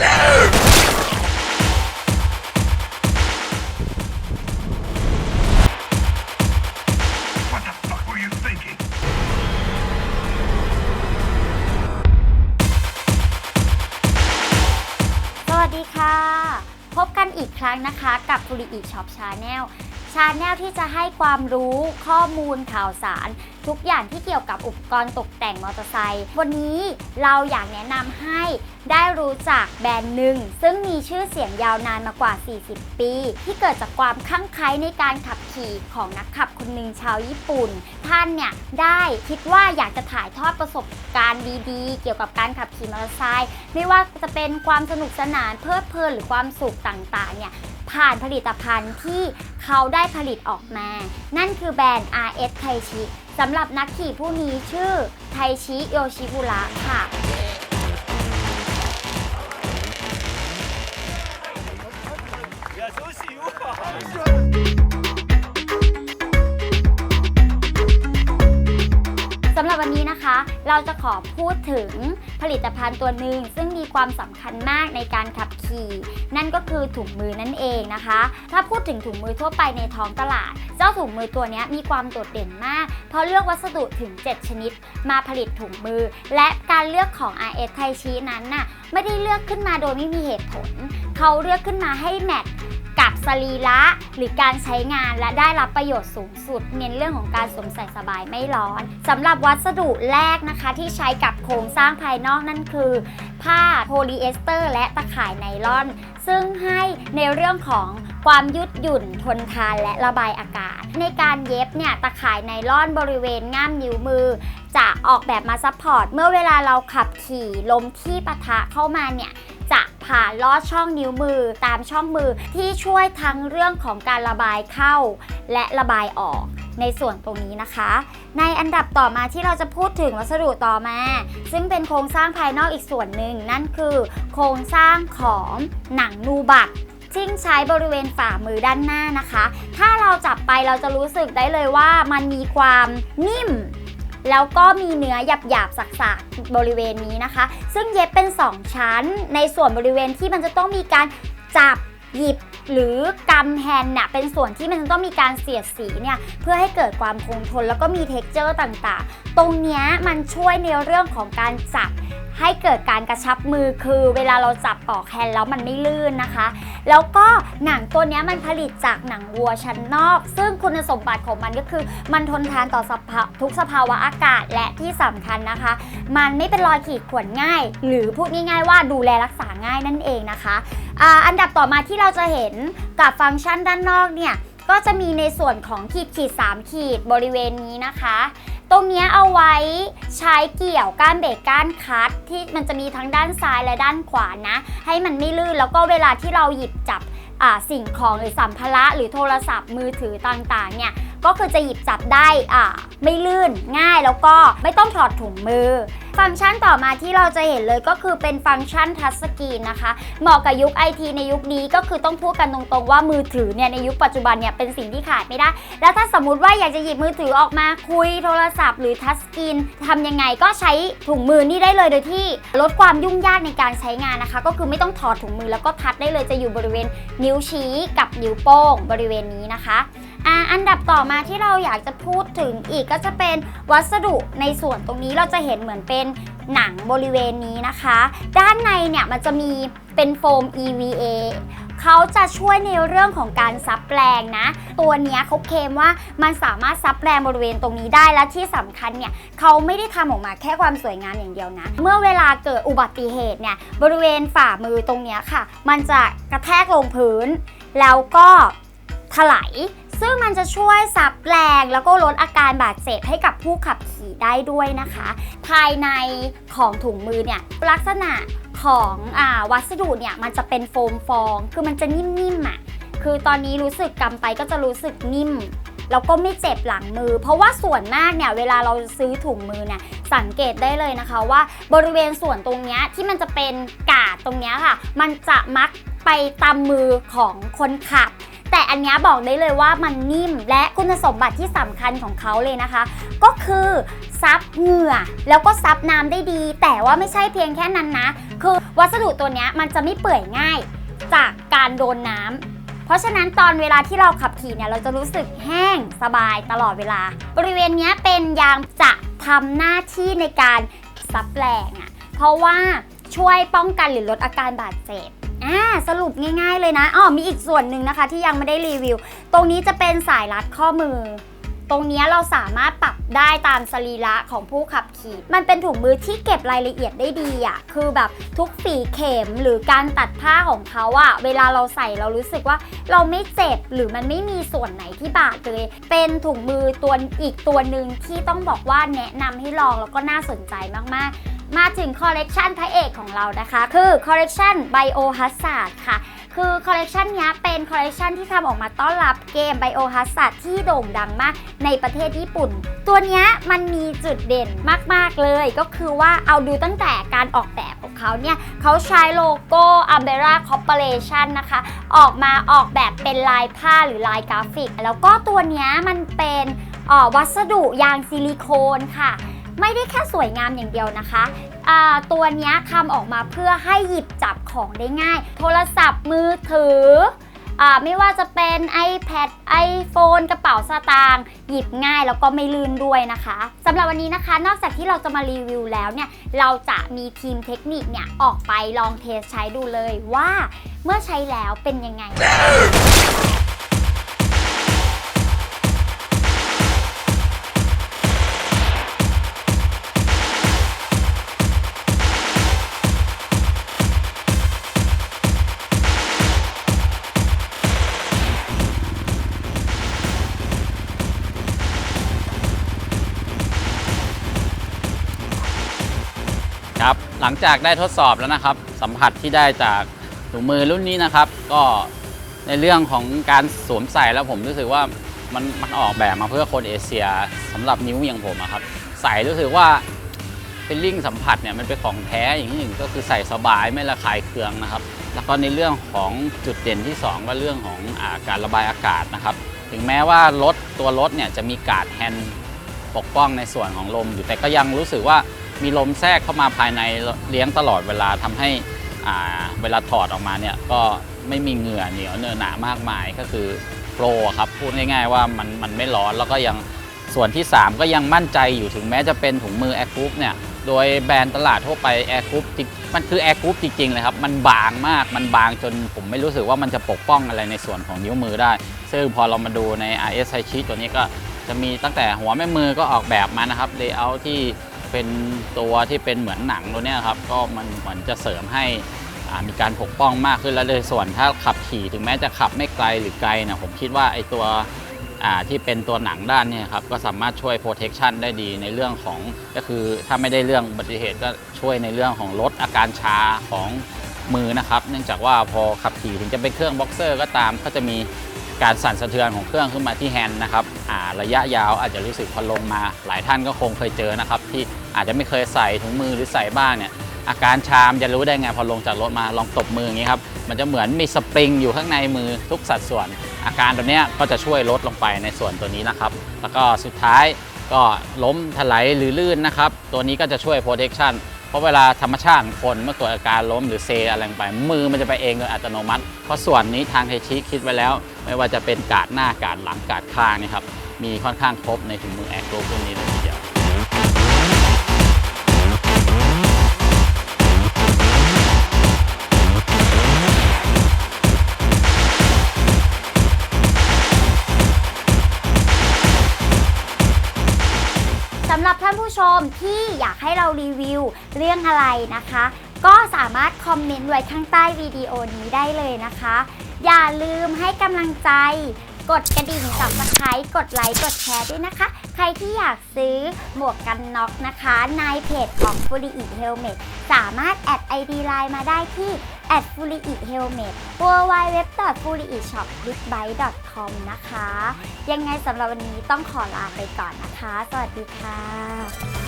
สวัสดีค่ะ พบกันอีกครั้งนะคะกับฟูริอิช็อปชาแนล ชาแนลที่จะให้ความรู้ข้อมูลข่าวสาร ทุกอย่างที่เกี่ยวกับอุปกรณ์ตกแต่งมอเตอร์ไซค์วันนี้เราอยากแนะนำให้ได้รู้จักแบรนด์หนึ่ง ซึ่งมีชื่อเสียงยาวนานมากว่า 40 ปี ที่เกิดจากความคลั่งไคล้ในการขับขี่ของนักขับคนหนึ่งชาวญี่ปุ่น ท่านเนี่ยได้คิดว่าอยากจะถ่ายทอดประสบการณ์ดีๆ เกี่ยวกับการขับขี่มอเตอร์ไซค์ไม่ว่าจะเป็นความสนุกสนานเพลิดเพลินหรือความสุขต่างๆเนี่ย ผ่านผลิตภัณฑ์ที่เขาได้ผลิตออกมา นั่นคือแบรนด์ RS ไทชิสำหรับนักขี่ผู้นี้ชื่อไทชิโยชิบุระค่ะสำหรับวันนี้นะคะ เราจะขอพูดถึงผลิตภัณฑ์ตัวหนึ่งซึ่งมีความสำคัญมากในการขับขี่ นั่นก็คือถุงมือนั่นเองนะคะ ถ้าพูดถึงถุงมือทั่วไปในท้องตลาด เจ้าถุงมือตัวนี้มีความโดดเด่นมาก เพราะเลือกวัสดุถึง 7 ชนิด มาผลิตถุงมือ และการเลือกของ RS ไทชีนั้นน่ะไม่ได้เลือกขึ้นมาโดยไม่มีเหตุผล เขาเลือกขึ้นมาให้แมท สรีระหรือการใช้งานและได้รับประโยชน์สูงสุด เน้นเรื่องของการสวมใส่สบายไม่ร้อนสำหรับวัสดุแรกนะคะที่ใช้กับโครงสร้างภายนอกนั่นคือ ผ้าโพลีเอสเตอร์ และตะข่ายไนลอน ซึ่งให้ในเรื่องของความยืดหยุ่นทนทานและระบายอากาศ ในการเย็บเนี่ยตะข่ายไนลอนบริเวณง่ามนิ้วมือ จะออกแบบมาซัพพอร์ตเมื่อเวลาเราขับขี่ลมที่ปะทะเข้ามาเนี่ยจะ ผ่าลอดช่องนิ้วมือตามช่องมือที่ช่วยทั้งเรื่องของการระบายเข้า และระบายออกในส่วนตรงนี้นะคะ ในอันดับต่อมาที่เราจะพูดถึงวัสดุต่อมา ซึ่งเป็นโครงสร้างภายนอกอีกส่วนหนึ่งนั่นคือ โครงสร้างของหนังนูบัตซึ่งใช้บริเวณฝ่ามือด้านหน้านะคะ ถ้าเราจับไปเราจะรู้สึกได้เลยว่ามันมีความนิ่ม แล้วก็มีเนื้อหยาบๆสักๆบริเวณนี้นะคะ ซึ่งเย็บเป็น 2 ชั้น ในส่วนบริเวณที่มันจะต้องมีการจับหยิบหรือกำแฮนด์เนี่ยเป็นส่วนที่มันจะต้องมีการเสียดสีเนี่ยเพื่อให้เกิดความคงทนแล้วก็มีเท็กเจอร์ต่างๆ ตรงนี้มันช่วยในเรื่องของการจับ ให้เกิดการกระชับมือคือเวลาเราจับปอกแฮนด์แล้วมันไม่ลื่นนะคะ แล้วก็หนังตัวนี้มันผลิตจากหนังวัวชั้นนอก ซึ่งคุณสมบัติของมันก็คือ มันทนทานต่อสภาทุกสภาวะอากาศและที่สำคัญนะคะ มันไม่เป็นรอยขีดข่วนง่าย หรือพูดง่ายๆว่าดูแลรักษาง่ายนั่นเองนะคะอันดับต่อมาที่เราจะเห็นกับฟังก์ชันด้านนอกเนี่ย ก็จะมีในส่วนของขีดขีด3ขีดบริเวณนี้นะคะ ตรงเนี้ยเอาไว้ใช้เกี่ยวก้านเบรกก้านคัดที่มันจะมีทั้งด้านซ้ายและด้านขวานะ ให้มันไม่ลื่นแล้วก็เวลาที่เราหยิบจับอ่าสิ่งของหรือสัมภาระหรือโทรศัพท์มือถือต่างๆเนี่ยก็คือจะหยิบจับได้อ่าไม่ลื่นง่ายแล้วก็ไม่ต้องถอดถุงมือ ฟังก์ชันต่อมาที่เราจะเห็นเลยก็คือเป็นฟังก์ชันทัชสกรีนนะคะ เหมาะกับยุคไอทีในยุคนี้ก็คือต้องพูดกันตรงๆว่ามือถือเนี่ยในยุคปัจจุบันเนี่ยเป็นสิ่งที่ขาดไม่ได้ แล้วถ้าสมมุติว่าอยากจะหยิบมือถือออกมาคุยโทรศัพท์หรือทัชสกรีนทำยังไงก็ใช้ถุงมือนี่ได้เลยโดยที่ลดความยุ่งยากในการใช้งานนะคะ ก็คือไม่ต้องถอดถุงมือแล้วก็ทัดได้เลยจะอยู่บริเวณนิ้วชี้กับนิ้วโป้งบริเวณนี้นะคะ อ่าอันดับต่อมาที่เราอยากจะพูดถึงอีกก็จะเป็นวัสดุในส่วนตรงนี้เราจะเห็นเหมือนเป็นหนังบริเวณนี้นะคะ ด้านในเนี่ยมันจะมีเป็นโฟม EVA เขาจะช่วยในเรื่องของการซับแรงนะ ตัวนี้เขาเคมว่ามันสามารถซับแรงบริเวณตรงนี้ได้และที่สำคัญเนี่ยเขาไม่ได้ทำออกมาแค่ความสวยงามอย่างเดียวนะ เมื่อเวลาเกิดอุบัติเหตุเนี่ยบริเวณฝ่ามือตรงนี้ค่ะ มันจะกระแทกลงพื้น แล้วก็ถลาย ซึ่งมันจะช่วยซับแรงแล้วก็ลดอาการบาดเจ็บให้กับผู้ขับขี่ได้ด้วยนะคะ ภายในของถุงมือเนี่ยลักษณะของอาวัสดุเนี่ยมันจะเป็นโฟมฟอง คือมันจะนิ่มๆอะคือตอนนี้รู้สึกกำไปก็จะรู้สึกนิ่มแล้วก็ไม่เจ็บหลังมือ เพราะว่าส่วนมากเนี่ยเวลาเราซื้อถุงมือเนี่ยสังเกตได้เลยนะคะว่าบริเวณส่วนตรงเนี้ยที่มันจะเป็นกาดตรงเนี้ยค่ะ มันจะมักไปตามมือของคนขับ แต่อันนี้บอกได้เลยว่ามันนิ่มและคุณสมบัติที่สำคัญของเขาเลยนะคะ ก็คือซับเหงื่อแล้วก็ซับน้ำได้ดี แต่ว่าไม่ใช่เพียงแค่นั้นนะ คือวัสดุตัวนี้มันจะไม่เปื่อยง่ายจากการโดนน้ำเพราะฉะนั้นตอนเวลาที่เราขับขี่เนี่ยเราจะรู้สึกแห้งสบายตลอดเวลา บริเวณนี้เป็นยางจะทำหน้าที่ในการซับแรงอะ่ะเพราะว่าช่วยป้องกันหรือลดอาการบาดเจ็บ อ่าสรุปง่าย ๆ เลยนะอ๋อมีอีกส่วนหนึ่งนะคะที่ยังไม่ได้รีวิว ตรงนี้จะเป็นสายรัดข้อมือ ตรงนี้เราสามารถปรับได้ตามสรีระของผู้ขับขี่ มันเป็นถุงมือที่เก็บรายละเอียดได้ดีอะ่ะ คือแบบทุกฝีเข็มหรือการตัดผ้าของเขาอะ่ะ เวลาเราใส่เรารู้สึกว่าเราไม่เจ็บหรือมันไม่มีส่วนไหนที่บาดเลย เป็นถุงมือตัวอีกตัวหนึ่งที่ต้องบอกว่าแนะนำให้ลองแล้วก็น่าสนใจมากๆ มาถึงคอลเลกชันพระเอกของเรานะคะ คือคอลเลกชัน Biohazard ค่ะ คือคอลเลกชันนี้เป็นคอลเลกชันที่ทำออกมาต้อนรับเกม Biohazard ที่โด่งดังมากในประเทศญี่ปุ่น ตัวนี้มันมีจุดเด่นมาก ๆ เลย ก็คือว่าเอาดูตั้งแต่การออกแบบของเขาเนี่ย เขาใช้โลโก้ Umbrella Corporation นะคะ ออกมาออกแบบเป็นลายผ้าหรือลายกราฟิก แล้วก็ตัวนี้มันเป็นออวัสดุยางซิลิโคนค่ะ ไม่ได้แค่สวยงามอย่างเดียวนะคะตัวนี้ทำออกมาเพื่อให้หยิบจับของได้ง่าย โทรศัพท์มือถืออไม่ว่าจะเป็น iPad iPhone กระเป๋าสตางค์หยิบง่ายแล้วก็ไม่ลื่นด้วยนะคะสำหรับวันนี้นะคะ นอกจากที่เราจะมารีวิวแล้วเนี่ย เราจะมีทีมเทคนิคเนี่ย ออกไปลองเทสใช้ดูเลยว่าเมื่อใช้แล้วเป็นยังไง หลังจากได้ทดสอบแล้วนะครับ สัมผัสที่ได้จากถุงมือรุ่นนี้นะครับ ก็ในเรื่องของการสวมใส่แล้วผมรู้สึกว่ามันมันออกแบบมาเพื่อคนเอเชียสำหรับนิ้วอย่างผมครับ ใส่รู้สึกว่าเป็นลิ่งสัมผัสเนี่ยมันเป็นของแท้อย่างที่หนึ่งก็คือใส่สบายไม่ระคายเคืองนะครับ แล้วก็ในเรื่องของจุดเด่นที่สองก็เรื่องของอาการระบายอากาศนะครับ ถึงแม้ว่ารถตัวรถเนี่ยจะมีกาดแฮนด์ปกป้องในส่วนของลมอยู่แต่ก็ยังรู้สึกว่า มีลมแทรกเข้ามาภายในเลี้ยงตลอดเวลาทำให้เวลาถอดออกมาเนี่ยก็ไม่มีเหงื่อเหนียวเนื้อหนามากมายก็คือโปรครับพูดง่ายๆว่ามันมันไม่ร้อนแล้วก็ยังส่วนที่ 3 ก็ยังมั่นใจอยู่ถึงแม้จะเป็นถุงมือแอร์กรุ๊ปเนี่ยโดยแบรนด์ตลาดทั่วไปแอร์กรุ๊ปมันคือแอร์กรุ๊ปจริงๆเลยครับ มันบางมากมันบางจนผมไม่รู้สึกว่ามันจะปกป้องอะไรในส่วนของนิ้วมือได้ ซึ่งพอเรามาดูใน RS i c h i ตัวนี้ก็จะมีตั้งแต่หัวแม่มือก็ออกแบบมานะครับเลเยอร์ที่ เป็นตัวที่เป็นเหมือนหนังตัวเนี้ยครับก็มันเหมือนจะเสริมให้มีการปกป้องมากขึ้นแล้วเลยส่วนถ้าขับขี่ถึงแม้จะขับไม่ไกลหรือไกลเนี่ยผมคิดว่าไอตัวที่เป็นตัวหนังด้านเนี่ยครับก็สามารถช่วย protection ได้ดีในเรื่องของก็คือถ้าไม่ได้เรื่องอุบัติเหตุก็ช่วยในเรื่องของลดอาการชาของมือนะครับเนื่องจากว่าพอขับขี่ถึงจะเป็นเครื่องบ็อกเซอร์ก็ตามก็จะมีการสั่นสะเทือนของเครื่องขึ้นมาที่แฮนด์นะครับระยะยาวอาจจะรู้สึกพอลงมา หลายท่านก็คงเคยเจอนะครับที่ อาจจะไม่เคยใส่ถุงมือหรือใส่บ้างเนี่ยอาการชามจะรู้ได้ไงพอลงจากรถมาลองตบมืออย่างนี้ครับมันจะเหมือนมีสปริงอยู่ข้างในมือทุกสัดส่วน อาการแบบเนี้ยก็จะช่วยลดลงไปในส่วนตัวนี้นะครับ แล้วก็สุดท้ายก็ล้มถลายหรือลื่นนะครับ ตัวนี้ก็จะช่วย protection เพราะเวลาธรรมชาติคนเมื่อเกิดอาการล้มหรือเซอะไรไป มือมันจะไปเองโดยอัตโนมัติ เพราะส่วนนี้ทางเทชิคิดไว้แล้ว ไม่ว่าจะเป็นการ์ดหน้าการ์ดหลังการ์ดข้างนี่ครับมีค่อนข้างครบในถุงมือแอร์กรุ๊ปรุ่นนี้เลย ผู้ชมที่อยากให้เรารีวิวเรื่องอะไรนะคะ ก็สามารถคอมเมนต์ไว้ข้างใต้วิดีโอนี้ได้เลยนะคะ อย่าลืมให้กำลังใจ กดกระดิ่งสับสไครต์กดไลค์กดแชร์ด้วยนะคะ ใครที่อยากซื้อหมวกกันน็อกนะคะ ในเพจของ f u l i i Helmet สามารถแอด ID Line มาได้ที่ at f u l i i Helmet w w w f u l i i s h o p b i g b y t e c o m นะคะ ยังไงสำหรับวันนี้ต้องขอลาไปก่อนนะคะ สวัสดีค่ะ